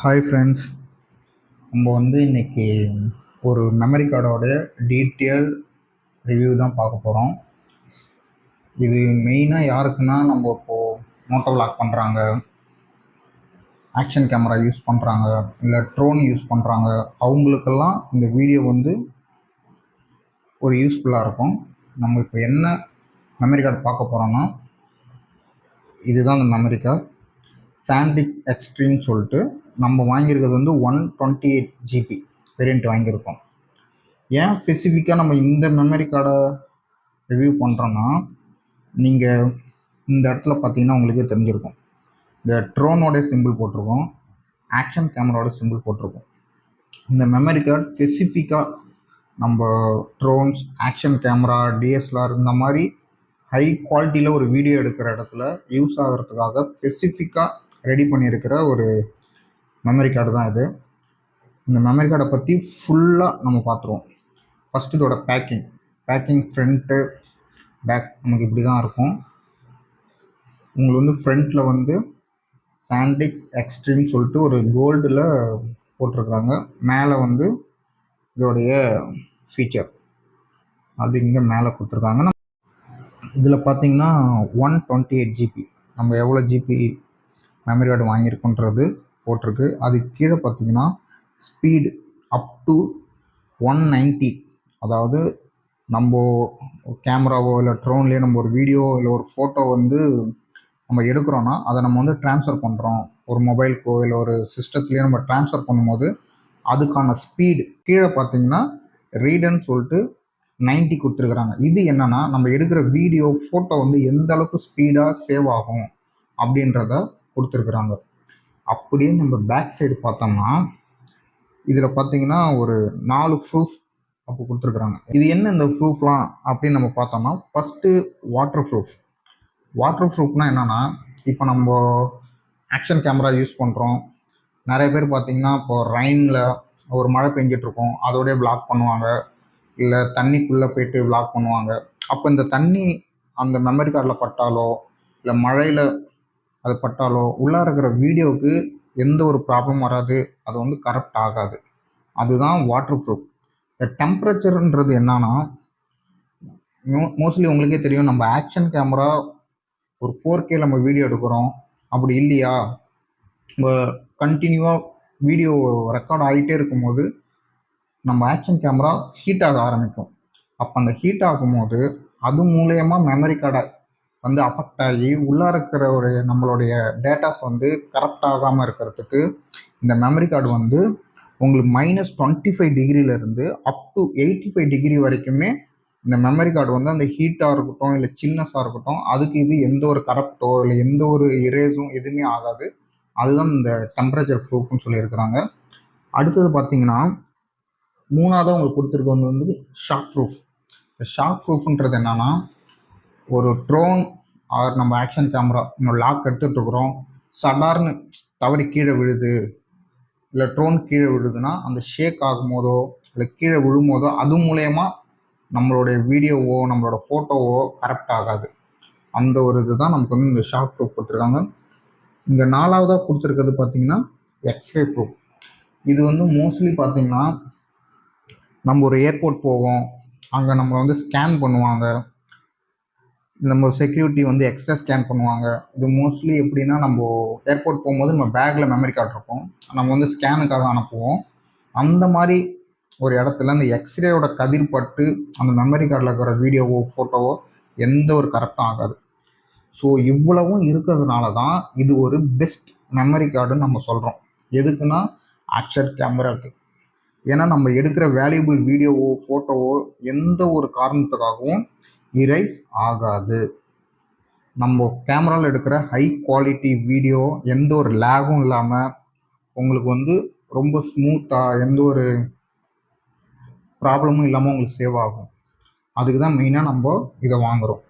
Hi friends நம்ம வந்து இன்னைக்கு ஒரு மெமரி கார்டோட டீட்டெயில் ரிவ்யூ தான் பார்க்க போகிறோம் இது மெயினாக யாருக்குன்னா நம்ம இப்போது மோட்டோ லாக் பண்ணுறாங்க ஆக்ஷன் கேமரா யூஸ் பண்ணுறாங்க இல்லை ட்ரோன் யூஸ் பண்ணுறாங்க அவங்களுக்கெல்லாம் இந்த வீடியோ வந்து ஒரு யூஸ்ஃபுல்லாக இருக்கும். நம்ம இப்போ என்ன மெமரி கார்டு பார்க்க போகிறோன்னா இதுதான் அந்த மெமரி கார்டு சாண்டிக் எக்ஸ்ட்ரீம்னு சொல்லிட்டு நம்ம வாங்கியிருக்கிறது வந்து one twenty eight GB variant வாங்கியிருக்கோம். ஏன் ஸ்பெசிஃபிக்காக நம்ம இந்த மெமரி கார்டை ரிவ்யூ பண்ணுறோன்னா நீங்கள் இந்த இடத்துல பார்த்தீங்கன்னா உங்களுக்கே தெரிஞ்சிருக்கும். இந்த ட்ரோனோட சிம்பிள் போட்டிருக்கோம் ஆக்ஷன் கேமராவோட சிம்பிள் போட்டிருக்கோம். இந்த மெமரி கார்டு ஸ்பெசிஃபிக்காக நம்ம ட்ரோன்ஸ் ஆக்ஷன் கேமரா டிஎஸ்எல்ஆர் இந்த மாதிரி ஹை குவாலிட்டியில் ஒரு வீடியோ எடுக்கிற இடத்துல யூஸ் ஆகிறதுக்காக ஸ்பெசிஃபிக்காக ரெடி பண்ணியிருக்கிற ஒரு மெமரி கார்டு தான் இது. இந்த மெமரி கார்டை பற்றி ஃபுல்லாக நம்ம பார்த்துருவோம் ஃபஸ்ட்டு இதோட பேக்கிங் பேக்கிங் ஃப்ரண்ட்டு பேக் நமக்கு இப்படி தான் இருக்கும். உங்களுக்கு வந்து ஃப்ரண்ட்டில் வந்து சாண்டிக்ஸ் எக்ஸ்ட்ரீம்னு சொல்லிட்டு ஒரு கோல்டில் போட்டிருக்காங்க. மேலே வந்து இதோடைய ஃபீச்சர் அது இங்கே மேலே கொடுத்துருக்காங்க. இதில் பார்த்தீங்கன்னா ஒன் டுவெண்ட்டி எயிட் ஜிபி நம்ம எவ்வளோ ஜிபி மெமரி கார்டு வாங்கியிருக்கோன்றது போட்டிருக்கு. அதுக்கு கீழே பார்த்தீங்கன்னா speed up to one ninety அதாவது நம்ம கேமராவோ இல்லை ட்ரோன்லேயோ நம்ம ஒரு வீடியோ இல்லை ஒரு ஃபோட்டோ வந்து நம்ம எடுக்கிறோன்னா அதை நம்ம வந்து ட்ரான்ஸ்ஃபர் பண்ணுறோம் ஒரு மொபைலுக்கோ இல்லை ஒரு சிஸ்டத்துலேயோ நம்ம ட்ரான்ஸ்ஃபர் பண்ணும்போது அதுக்கான ஸ்பீடு கீழே பார்த்தீங்கன்னா ரீடன்னு சொல்லிட்டு நைன்ட்டி கொடுத்துருக்குறாங்க. இது என்னென்னா நம்ம எடுக்கிற வீடியோ ஃபோட்டோ வந்து எந்த அளவுக்கு ஸ்பீடாக சேவ் ஆகும் அப்படின்றத கொடுத்துருக்குறாங்க. அப்படியே நம்ம பேக் சைடு பார்த்தோம்னா இதில் பார்த்தீங்கன்னா ஒரு நாலு ப்ரூஃப் அப்போ கொடுத்துருக்குறாங்க. இது என்ன இந்த ப்ரூஃப்லாம் அப்படின்னு நம்ம பார்த்தோம்னா ஃபஸ்ட்டு வாட்டர் ப்ரூஃப் வாட்டர் ப்ரூஃப்னால் என்னென்னா இப்போ நம்ம ஆக்ஷன் கேமரா யூஸ் பண்ணுறோம் நிறைய பேர் பார்த்தீங்கன்னா இப்போ ரைனில் ஒரு மழை பெஞ்சிட்ருக்கோம் அதோடய பிளாக் பண்ணுவாங்க. இல்லை தண்ணிக்குள்ளே போயிட்டு விளாக் பண்ணுவாங்க. அப்போ இந்த தண்ணி அந்த மெமரி கார்டில் பட்டாலோ இல்லை மழையில் அது பட்டாலோ உள்ளே இருக்கிற வீடியோவுக்கு எந்த ஒரு ப்ராப்ளம் வராது. அது வந்து கரெக்ட் ஆகாது. அதுதான் வாட்டர் ப்ரூஃப் இந்த டெம்பரேச்சர்ன்றது என்னன்னா மோ மோஸ்ட்லி உங்களுக்கே தெரியும் நம்ம ஆக்ஷன் கேமரா ஒரு ஃபோர் கே நம்ம வீடியோ எடுக்கிறோம். அப்படி இல்லையா? நம்ம கண்டினியூவாக வீடியோ ரெக்கார்ட் ஆகிட்டே இருக்கும்போது நம்ம ஆக்ஷன் கேமரா ஹீட் ஆக ஆரம்பிக்கும். அப்போ அந்த ஹீட் ஆகும்போது அது மூலயமா மெமரி கார்டை வந்து அஃபெக்ட் ஆகி உள்ளே இருக்கிற ஒரு நம்மளுடைய டேட்டாஸ் வந்து கரெக்ட் ஆகாமல் இருக்கிறதுக்கு இந்த மெமரி கார்டு வந்து உங்களுக்கு minus twenty five டிகிரியிலேருந்து up to eighty five degree வரைக்குமே இந்த மெமரி கார்டு வந்து அந்த ஹீட்டாக இருக்கட்டும் இல்லை சில்னஸாக இருக்கட்டும் அதுக்கு இது எந்த ஒரு கரப்டோ இல்லை எந்த ஒரு இரேஸும் எதுவுமே ஆகாது. அதுதான் இந்த டெம்பரேச்சர் ப்ரூஃப்னு சொல்லியிருக்கிறாங்க. அடுத்தது பார்த்தீங்கன்னா மூணாவதாக உங்களுக்கு கொடுத்துருக்கிறது வந்து ஷாக் ப்ரூஃப் இந்த ஷாக் ப்ரூஃப்ன்றது என்னென்னா ஒரு ட்ரோன் ஆர் நம்ம ஆக்ஷன் கேமரா நம்ம லாக் எடுத்துகிட்ருக்குறோம் சடார்னு தவறி கீழே விழுது இல்லை ட்ரோன் கீழே விழுதுன்னா அந்த ஷேக் ஆகும்போதோ இல்லை கீழே விழும்போதோ அது மூலயமா நம்மளுடைய வீடியோவோ நம்மளோட ஃபோட்டோவோ கரெக்ட் ஆகாது. அந்த ஒரு இதுதான் நமக்கு வந்து இந்த ஷாக் ப்ரூஃப் கொடுத்துருக்காங்க. இந்த நாலாவதாக கொடுத்துருக்கிறது பார்த்தீங்கன்னா எக்ஸ்ரே ப்ரூஃப் இது வந்து மோஸ்ட்லி பார்த்தீங்கன்னா நம்ம ஒரு ஏர்போர்ட் போவோம். அங்கே நம்மளை வந்து ஸ்கேன் பண்ணுவாங்க. நம்ம செக்யூரிட்டி வந்து எக்ஸ்ட்ரா ஸ்கேன் பண்ணுவாங்க. இது மோஸ்ட்லி எப்படின்னா நம்ம ஏர்போர்ட் போகும்போது நம்ம பேக்கில் மெமரி கார்டு இருக்கும். நம்ம வந்து ஸ்கேனுக்காக அனுப்புவோம். அந்த மாதிரி ஒரு இடத்துல அந்த எக்ஸ்ரேயோட கதிர் பட்டு அந்த மெமரி கார்டில் இருக்கிற வீடியோவோ ஃபோட்டோவோ எந்த ஒரு கரெக்டும் ஆகாது. ஸோ இவ்வளவும் இருக்கிறதுனால தான் இது ஒரு பெஸ்ட் மெமரி கார்டுன்னு நம்ம சொல்கிறோம் எதுக்குன்னா ஆக்ஷன் கேமராக்கு ஏன்னா நம்ம எடுக்கிற வேல்யூபிள் வீடியோவோ ஃபோட்டோவோ எந்த ஒரு காரணத்துக்காகவும் இரைஸ் ஆகாது. நம்ம கேமராவில் எடுக்கிற ஹை குவாலிட்டி வீடியோ எந்த ஒரு லேகும் இல்லாமல் உங்களுக்கு வந்து ரொம்ப ஸ்மூத்தாக எந்த ஒரு ப்ராப்ளமும் இல்லாமல் உங்களுக்கு சேவ் ஆகும். அதுக்கு தான் மெயினாக நம்ம இதை வாங்குகிறோம்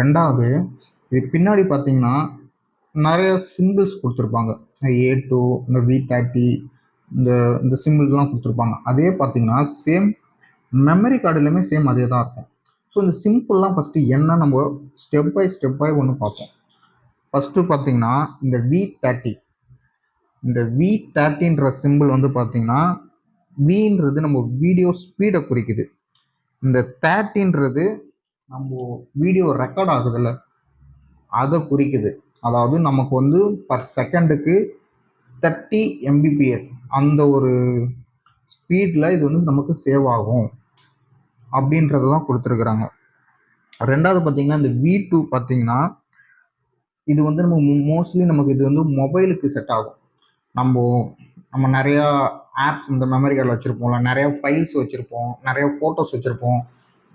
ரெண்டாவது இது பின்னாடி பார்த்தீங்கன்னா நிறைய சிம்பிள்ஸ் கொடுத்துருப்பாங்க. ஏ டூ இந்த வி தேர்ட்டி இந்த இந்த சிம்பிள்ஸ்லாம் கொடுத்துருப்பாங்க. அதே பார்த்தீங்கன்னா சேம் மெமரி கார்டுலையுமே சேம் அதே தான் இருக்கும். ஸோ இந்த சிம்பிள்லாம் ஃபஸ்ட்டு என்ன நம்ம ஸ்டெப் பை ஸ்டெப் பை ஒன்று பார்ப்போம். ஃபஸ்ட்டு பார்த்தீங்கன்னா இந்த வி தேர்ட்டி இந்த வி தேர்ட்டின்ற சிம்பிள் வந்து பார்த்தீங்கன்னா வின்றது நம்ம வீடியோ ஸ்பீடை குறிக்குது. இந்த தேர்ட்டின்றது நம்ம வீடியோ ரெக்கார்ட் ஆகுதுல்ல அதை குறிக்குது. அதாவது நமக்கு வந்து பர் செகண்டுக்கு தேர்ட்டி எம்பிபிஎஸ் அந்த ஒரு ஸ்பீடில் இது வந்து நமக்கு சேவ் ஆகும். அப்படின்றத தான் கொடுத்துருக்குறாங்க. ரெண்டாவது பார்த்தீங்கன்னா இந்த வி டூ பார்த்தீங்கன்னா இது வந்து நம்ம மோஸ்ட்லி நமக்கு இது வந்து மொபைலுக்கு செட் ஆகும். நம்ம நம்ம நிறையா ஆப்ஸ் இந்த மெமரி கார்டில் வச்சுருப்போம்ல நிறையா ஃபைல்ஸ் வச்சுருப்போம் நிறைய ஃபோட்டோஸ் வச்சுருப்போம்.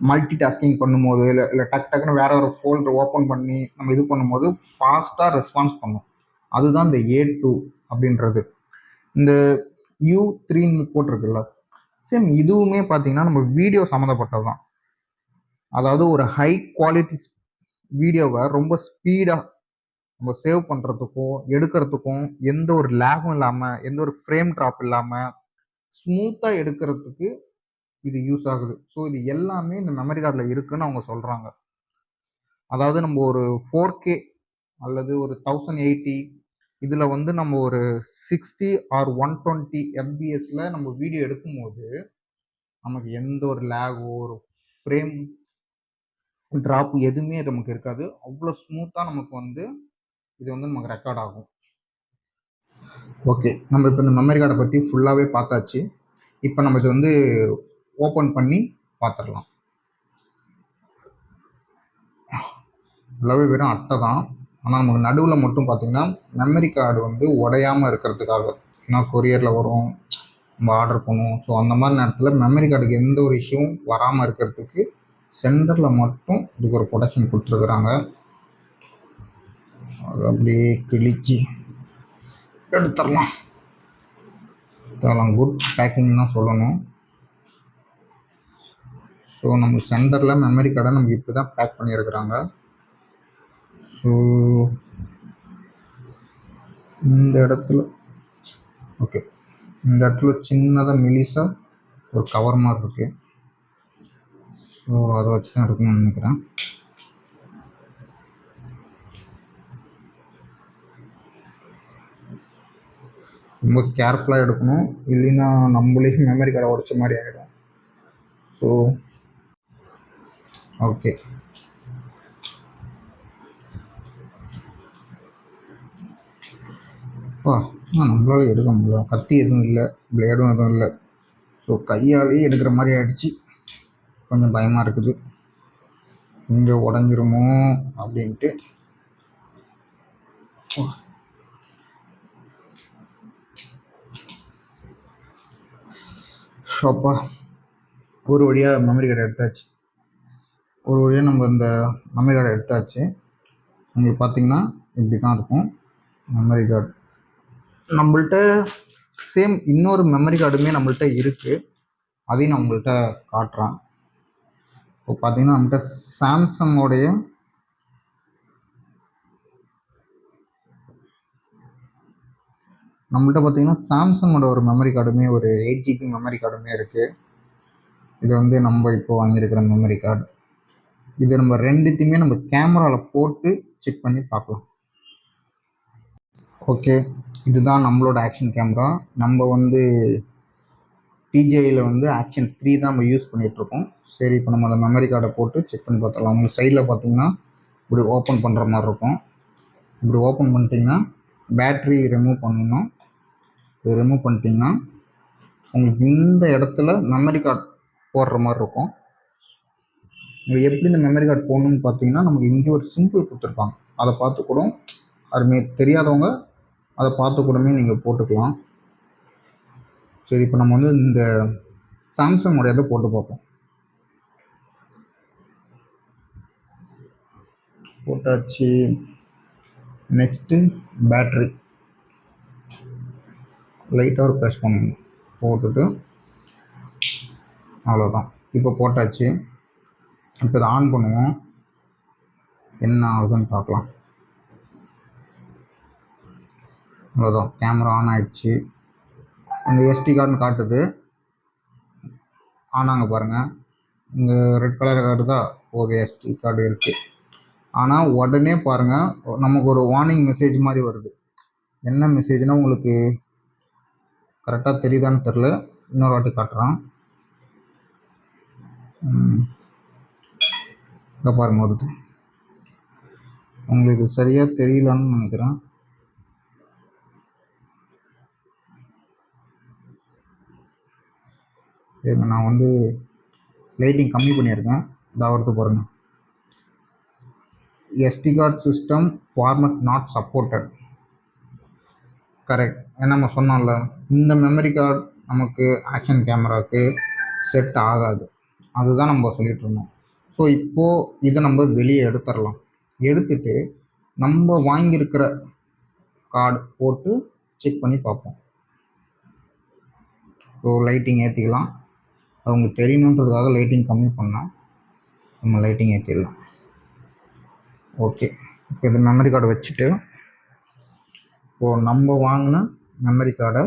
மல்டி டாஸ்கிங் பண்ணும்போது இல்லை இல்லை டக் டக்குன்னு வேற ஒரு ஃபோல்டர் ஓப்பன் பண்ணி நம்ம இது பண்ணும்போது ஃபாஸ்ட்டாக ரெஸ்பான்ஸ் பண்ணும். அதுதான் இந்த ஏ டூ அப்படின்றது. இந்த யூ த்ரீன்னு போட்டிருக்குல்ல சேம் இதுவுமே பார்த்தீங்கன்னா நம்ம வீடியோ சம்மந்தப்பட்டது தான் அதாவது ஒரு ஹை குவாலிட்டி வீடியோவை ரொம்ப ஸ்பீடாக நம்ம சேவ் பண்ணுறதுக்கும் எடுக்கிறதுக்கும் எந்த ஒரு லேகும் இல்லாமல் எந்த ஒரு ஃப்ரேம் ட்ராப் இல்லாமல் ஸ்மூத்தாக எடுக்கிறதுக்கு இது யூஸ் ஆகுது. ஸோ இது எல்லாமே இந்த மெமரி கார்டில் இருக்குன்னு அவங்க சொல்கிறாங்க அதாவது நம்ம ஒரு ஃபோர் கே அல்லது ஒரு தௌசண்ட் எயிட்டி இதில் வந்து நம்ம ஒரு சிக்ஸ்டி ஆர் ஒன் டுவெண்ட்டி எம்பிஎஸில் நம்ம வீடியோ எடுக்கும்போது நமக்கு எந்த ஒரு லேகோ ஒரு ஃப்ரேம் ட்ராப் எதுவுமே நமக்கு இருக்காது. அவ்வளோ ஸ்மூத்தாக நமக்கு வந்து இது வந்து நமக்கு ரெக்கார்ட் ஆகும். ஓகே நம்ம இப்போ இந்த மெமரி கார்டை பற்றி ஃபுல்லாகவே பார்த்தாச்சு. இப்போ நம்ம இது வந்து ஓப்பன் பண்ணி பார்த்துடலாம் ஃபுல்லாகவே வெறும் அட்டை தான். ஆனால் நமக்கு நடுவில் மட்டும் பார்த்திங்கன்னா மெமரி கார்டு வந்து உடையாமல் இருக்கிறதுக்காக ஏன்னா கொரியரில் வரும் நம்ம ஆர்டர் பண்ணுவோம். ஸோ அந்த மாதிரி நேரத்தில் மெமரி கார்டுக்கு எந்த ஒரு இஷ்யூவும் வராமல் இருக்கிறதுக்கு சென்டரில் மட்டும் இதுக்கு ஒரு ப்ரொடக்ஷன் கொடுத்துருக்குறாங்க. அது அப்படியே கிழிச்சு எடுத்துடலாம். இதெல்லாம் குட் பேக்கிங் தான் சொல்லணும். ஸோ நம்ம சென்டரில் மெமரி கார்டை நமக்கு இப்படி தான் பேக் பண்ணியிருக்கிறாங்க. ஸோ இந்த இடத்துல ஓகே. இந்த இடத்துல சின்னதாக மெலிசாக ஒரு கவர் மாதிரி இருக்குது ஸோ அதை வச்சு தான் எடுக்கணும்னு நினைக்கிறேன். ரொம்ப கேர்ஃபுல்லாக எடுக்கணும். இல்லைன்னா நம்மளே மெமரி கார்டை உடச்ச மாதிரி ஆகிடும் ஸோ ஓகே அப்பா நம்மளால எடுக்க முடியும் கத்தி எதுவும் இல்லை பிளேடும் எதுவும் இல்லை. ஸோ கையாலேயே எடுக்கிற மாதிரி ஆகிடுச்சு கொஞ்சம் பயமாக இருக்குது. இங்கே உடஞ்சிருமோ அப்படின்ட்டு. ஷோப்பா ஒரு வழியாக மெமரி கார்டு எடுத்தாச்சு. ஒரு வழியாக நம்ம இந்த மெமரி கார்டை எடுத்தாச்சு. உங்களுக்கு பார்த்தீங்கன்னா இப்படி தான் இருக்கும். மெமரி கார்டு நம்மள்ட்ட சேம் இன்னொரு மெமரி கார்டுமே நம்மள்ட்ட இருக்குது அதையும் நான் உங்கள்கிட்ட காட்டுறேன். இப்போ பார்த்தீங்கன்னா நம்மகிட்ட சாம்சங்கோடைய நம்மள்ட்ட பார்த்தீங்கன்னா சாம்சங்கோட ஒரு மெமரி கார்டுமே ஒரு எயிட் ஜிபி மெமரி கார்டுமே இருக்குது இது வந்து நம்ம இப்போ வாங்கியிருக்கிற மெமரி கார்டு இது நம்ம ரெண்டுத்தையுமே நம்ம கேமராவில் போட்டு செக் பண்ணி பார்க்கலாம். ஓகே இதுதான் நம்மளோட ஆக்ஷன் கேமரா நம்ம வந்து டிஜேயில் வந்து ஆக்ஷன் த்ரீ தான் நம்ம யூஸ் பண்ணிகிட்ருக்கோம் சரி இப்போ நம்ம அந்த மெமரி கார்டை போட்டு செக் பண்ணி பார்த்துடலாம். உங்களுக்கு சைடில் பார்த்தீங்கன்னா இப்படி ஓப்பன் பண்ணுற மாதிரி இருக்கும். இப்படி ஓப்பன் பண்ணிட்டீங்கன்னா பேட்ரி ரிமூவ் பண்ணிடணும் இது ரிமூவ் பண்ணிட்டீங்கன்னா உங்களுக்கு இந்த இடத்துல மெமரி கார்டு போடுற மாதிரி இருக்கும். நீங்கள் எப்படி இந்த மெமரி கார்டு போடணும்னு பார்த்தீங்கன்னா நமக்கு இங்கே ஒரு சிம்பிள் கொடுத்துருப்பாங்க. அதை பார்த்து கூட அருமையாக தெரியாதவங்க அதை பார்த்து கூடமே நீங்கள் போட்டுக்கலாம். சரி இப்போ நம்ம வந்து இந்த சாம்சங் உடையதை போட்டு பார்ப்போம். போட்டாச்சு. நெக்ஸ்ட்டு பேட்ரி லைட்டாக ஒரு ப்ரெஸ் பண்ணணும். போட்டுட்டு அவ்வளோதான் இப்போ போட்டாச்சு. இப்போ இதை ஆன் பண்ணுவோம். என்ன ஆகுதுன்னு பார்க்கலாம். அவ்வளோதான் கேமரா ஆன் ஆகிடுச்சு அந்த எஸ்டி கார்டுன்னு காட்டுது. ஆனாங்க பாருங்கள் இங்கே ரெட் கலர் கார்டு தான் ஓகே எஸ்டி கார்டு இருக்குது ஆனால் உடனே பாருங்கள் நமக்கு ஒரு வார்னிங் மெசேஜ் மாதிரி வருது. என்ன மெசேஜ்னால் உங்களுக்கு கரெக்டாக தெரியுதான்னு தெரில இன்னொரு வாட்டி காட்டுறான். இங்கே பாருங்கள் வருது. உங்களுக்கு சரியாக தெரியலன்னு நினைக்கிறேன். இருங்க நான் வந்து லைட்டிங் கம்மி பண்ணியிருக்கேன். இதாக வருது பாருங்கள் SD card system format not supported correct ஏன்னா நம்ம சொன்னோம்ல இந்த மெமரி கார்டு நமக்கு ஆக்ஷன் கேமராவுக்கு செட் ஆகாது. அதுதான் நம்ம சொல்லிட்டு இருந்தோம். ஸோ இப்போது இதை நம்ம வெளியே எடுத்துடலாம். எடுத்துட்டு நம்ம வாங்கியிருக்கிற கார்டு போட்டு செக் பண்ணி பார்ப்போம். ஸோ லைட்டிங் ஏற்றிக்கலாம் அவங்க தெரியணுன்றதுக்காக லைட்டிங் கம்மி பண்ணால் நம்ம லைட்டிங் ஏற்றிடலாம் ஓகே இப்போ இது மெமரி கார்டு வச்சுட்டு இப்போது நம்ம வாங்கின மெமரி கார்டை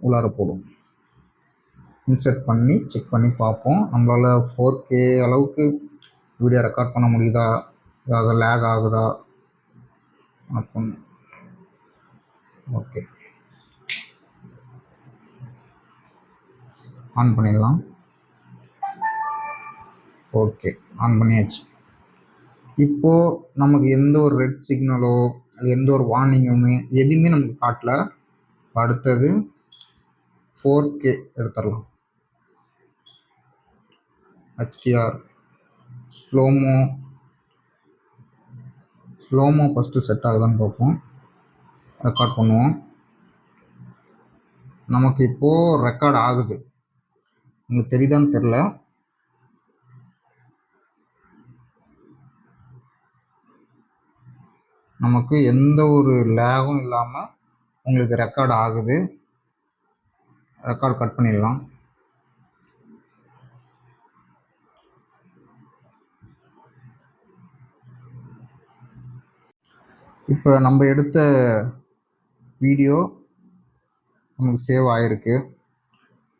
உள்ளார போடுவோம். இன்சர்ட் பண்ணி செக் பண்ணி பார்ப்போம். நம்மளால் ஃபோர் கே அளவுக்கு வீடியோ ரெக்கார்ட் பண்ண முடியுதா? ஏதாவது லேக் ஆகுதா? அப்படின்னு ஓகே ஆன் பண்ணிடலாம். ஓகே ஆன் பண்ணியாச்சு. இப்போது நமக்கு எந்த ஒரு ரெட் சிக்னலோ எந்த ஒரு வார்னிங்குமே எதுவுமே நமக்கு காட்டல. அடுத்தது ஃபோர் கே எடுத்துடலாம். HDR slomo slomo first set ஆகுதான்னு பார்ப்போம். ரெக்கார்ட் பண்ணுவோம். நமக்கு இப்போது ரெக்கார்ட் ஆகுது. உங்களுக்கு தெரியுதான்னு தெரில நமக்கு எந்த ஒரு லேகும் இல்லாமல் உங்களுக்கு ரெக்கார்ட் ஆகுது. ரெக்கார்ட் கட் பண்ணிடலாம். இப்போ நம்ம எடுத்த வீடியோ நமக்கு சேவ் ஆகிருக்கு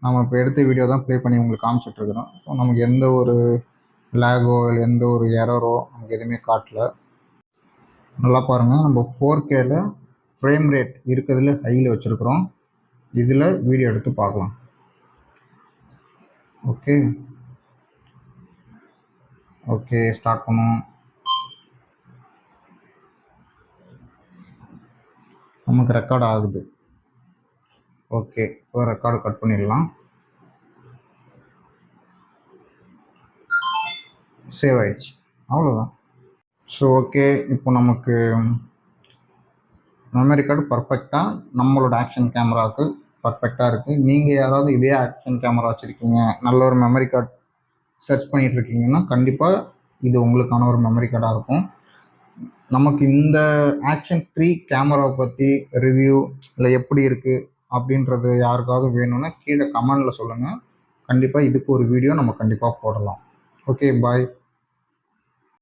நம்ம இப்போ எடுத்த வீடியோ தான் ப்ளே பண்ணி உங்களுக்கு காமிச்சிட்ருக்குறோம் ஸோ நமக்கு எந்த ஒரு லேகோ இல்லை எந்த ஒரு எரரோ நமக்கு எதுவுமே காட்டல. நல்லா பாருங்கள் நம்ம ஃபோர் கேல ஃப்ரேம் ரேட் இருக்கிறதுல ஹையில் வச்சுருக்குறோம். இதில் வீடியோ எடுத்து பார்க்கலாம். ஓகே ஓகே ஸ்டார்ட் பண்ணுவோம். நமக்கு ரெக்கார்ட் ஆகுது. ஓகே இப்போ ரெக்கார்டு கட் பண்ணிடலாம். சேவ் ஆயிடுச்சு. அவ்வளோதான் ஸோ ஓகே இப்போ நமக்கு மெமரி கார்டு பர்ஃபெக்டாக நம்மளோட ஆக்ஷன் கேமராவுக்கு பர்ஃபெக்டாக இருக்குது நீங்கள் யாராவது இதே ஆக்ஷன் கேமரா வச்சுருக்கீங்க நல்ல ஒரு மெமரி கார்டு சர்ச் பண்ணிட்டு இருக்கீங்கன்னா கண்டிப்பாக இது உங்களுக்கான ஒரு மெமரி கார்டாக இருக்கும். நமக்கு இந்த ஆக்ஷன் த்ரீ கேமராவை பற்றி ரிவ்யூ இல்லை எப்படி இருக்குது அப்படின்றது யாருக்காவது வேணும்னா கீழே கமெண்டில் சொல்லுங்கள் கண்டிப்பாக இதுக்கு ஒரு வீடியோ நம்ம கண்டிப்பாக போடலாம். Okay bye